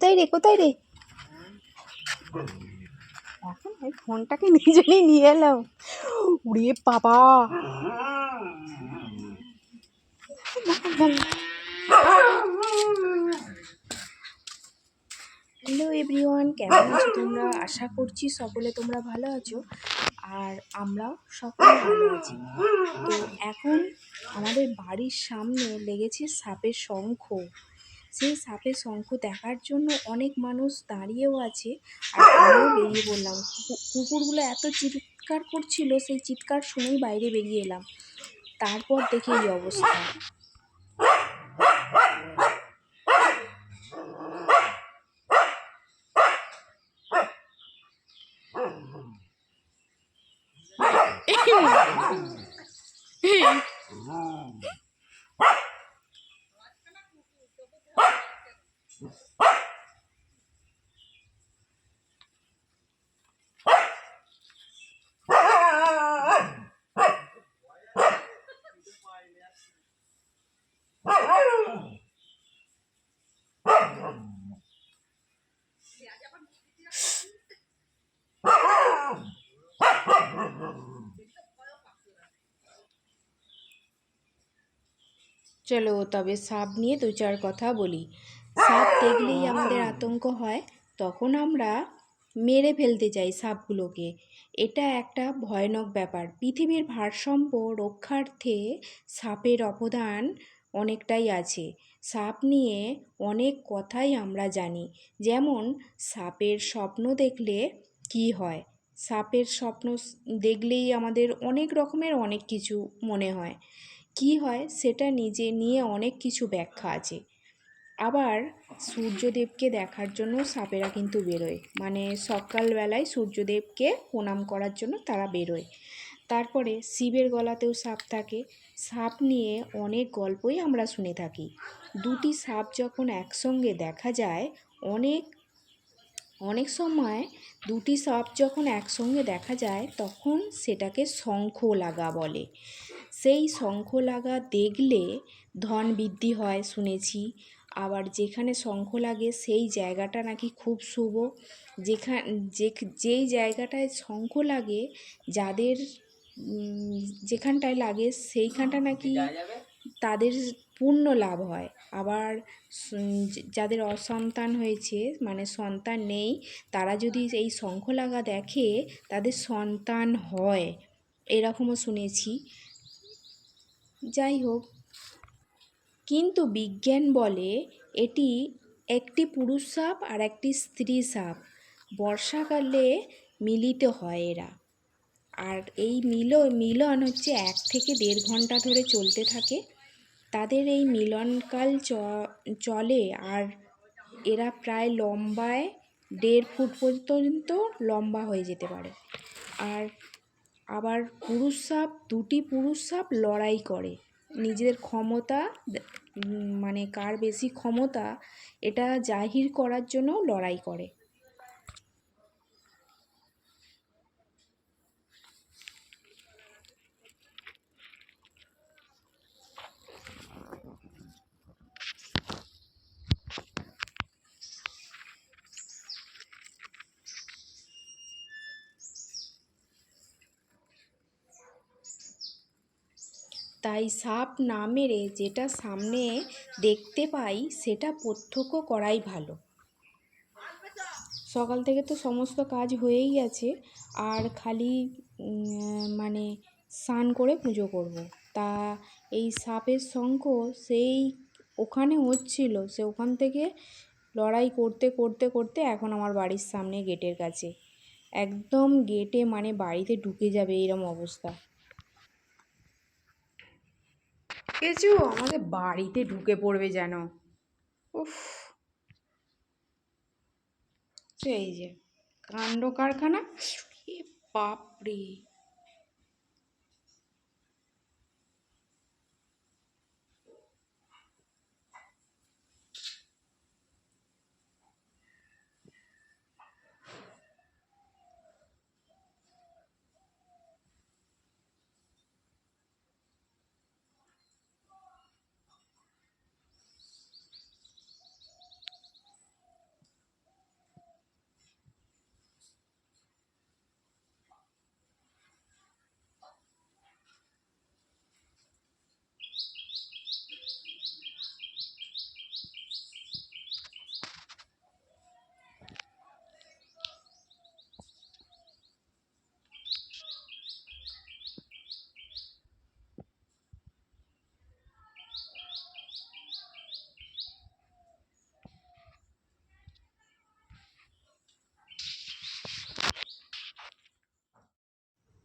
কোথায় রে কোথায় রে? এখন ফোনটাকে নিজেই নিয়ে এলাম। উড়ে বাবা! হ্যালো এভরিওয়ান কেমন আছো তোমরা? আশা করছি সকলে তোমরা ভালো আছো, আর আমরাও সকলে ভালো আছি। তো এখন আমাদের বাড়ির সামনে লেগেছে সাপের শঙ্খ। সেই সাপের শঙ্খ দেখার জন্য অনেক মানুষ দাঁড়িয়েও আছে আর আমিও বেরিয়ে পড়লাম। কুকুরগুলো এত চিৎকার করছিল, সেই চিৎকার শুনেই বাইরে বেরিয়ে এলাম। তারপর দেখে এই অবস্থা। চলো তবে সাপ নিয়ে দু চার কথা বলি। সাপ দেখলেই আমাদের আতঙ্ক হয়, তখন আমরা মেরে ফেলতে চাই সাপগুলোকে। এটা একটা ভয়ানক ব্যাপার। পৃথিবীর ভারসাম্য রক্ষার্থে সাপের অবদান অনেকটাই আছে। সাপ নিয়ে অনেক কথাই আমরা জানি। যেমন, সাপের স্বপ্ন দেখলে কি হয়? সাপের স্বপ্ন দেখলেই আমাদের অনেক রকমের অনেক কিছু মনে হয়। কি হয়? সেটা নিজে নিয়ে অনেক কিছু ব্যাখ্যা আছে। আবার সূর্যদেবকে দেখার জন্য সাপেরা কিন্তু বেরোয়। মানে সকালবেলায় সূর্যদেবকে প্রণাম করার জন্য তারা বেরোয়। তারপরে শিবের গলাতেও সাপ থাকে। সাপ নিয়ে অনেক গল্পই আমরা শুনে থাকি। দুটি সাপ যখন একসঙ্গে দেখা যায়, অনেক অনেক সময় দুটি সাপ যখন একসঙ্গে দেখা যায়, তখন সেটাকে শঙ্খ লাগা বলে। সেই শঙ্খ লাগা দেখলে ধন বৃদ্ধি হয় শুনেছি। আবার যেখানে শঙ্খ লাগে, সেই জায়গাটা নাকি খুব শুভ। যেখান যে যেই জায়গাটায় শঙ্খ লাগে, যাদের যেখানটায় লাগে সেইখানটা নাকি তাদের পূর্ণ লাভ হয়। আবার যাদের অসন্তান হয়েছে মানে সন্তান নেই তারা যদি এই শঙ্খ লাগা দেখে তাদের সন্তান হয়। এরকমও শুনেছি। যাই হোক কিন্তু বিজ্ঞান বলে এটি একটি পুরুষ সাপ আর একটি স্ত্রী সাপ। বর্ষাকালে মিলিত হয় এরা। আর এই মিল মিলন হচ্ছে এক থেকে দেড় ঘণ্টা ধরে চলতে থাকে। তাদের এই মিলনকাল চলে আর এরা প্রায় লম্বায় দেড় ফুট পর্যন্ত লম্বা হয়ে যেতে পারে। আর আবার পুরুষ সাপ, দুটি পুরুষ সাপ লড়াই করে। নিজেদের ক্ষমতা মানে কার বেশি ক্ষমতা, এটা জাহির করার জন্য লড়াই করে। তাই সাপ না মেরে যেটা সামনে দেখতে পাই, সেটা প্রত্যক্ষ করাই ভালো। সকাল থেকে তো সমস্ত কাজ হয়েই গেছে আর খালি মানে স্নান করে পুজো করব। তা এই সাপের শঙ্খ সেই ওখানে হচ্ছিল, সে ওখান থেকে লড়াই করতে করতে করতে এখন আমার বাড়ির সামনে গেটের কাছে। একদম গেটে মানে বাড়িতে ঢুকে যাবে এরম অবস্থা। কিছু আমাদের বাড়িতে ঢুকে পড়বে যেন। উফ। এই যে কাণ্ড কারখানা? বাপরে।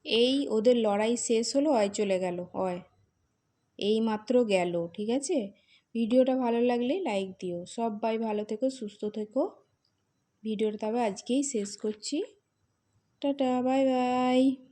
এই ওদের লড়াই শেষ হলো, অয় চলে গেল, অয়। এই মাত্র গেল, ঠিক আছে? ভিডিওটা ভালো লাগলে লাইক দিও। সবাই ভালো থেকো, সুস্থ থেকো। ভিডিওটা তবে আজকেই শেষ করছি। Tata, bye bye.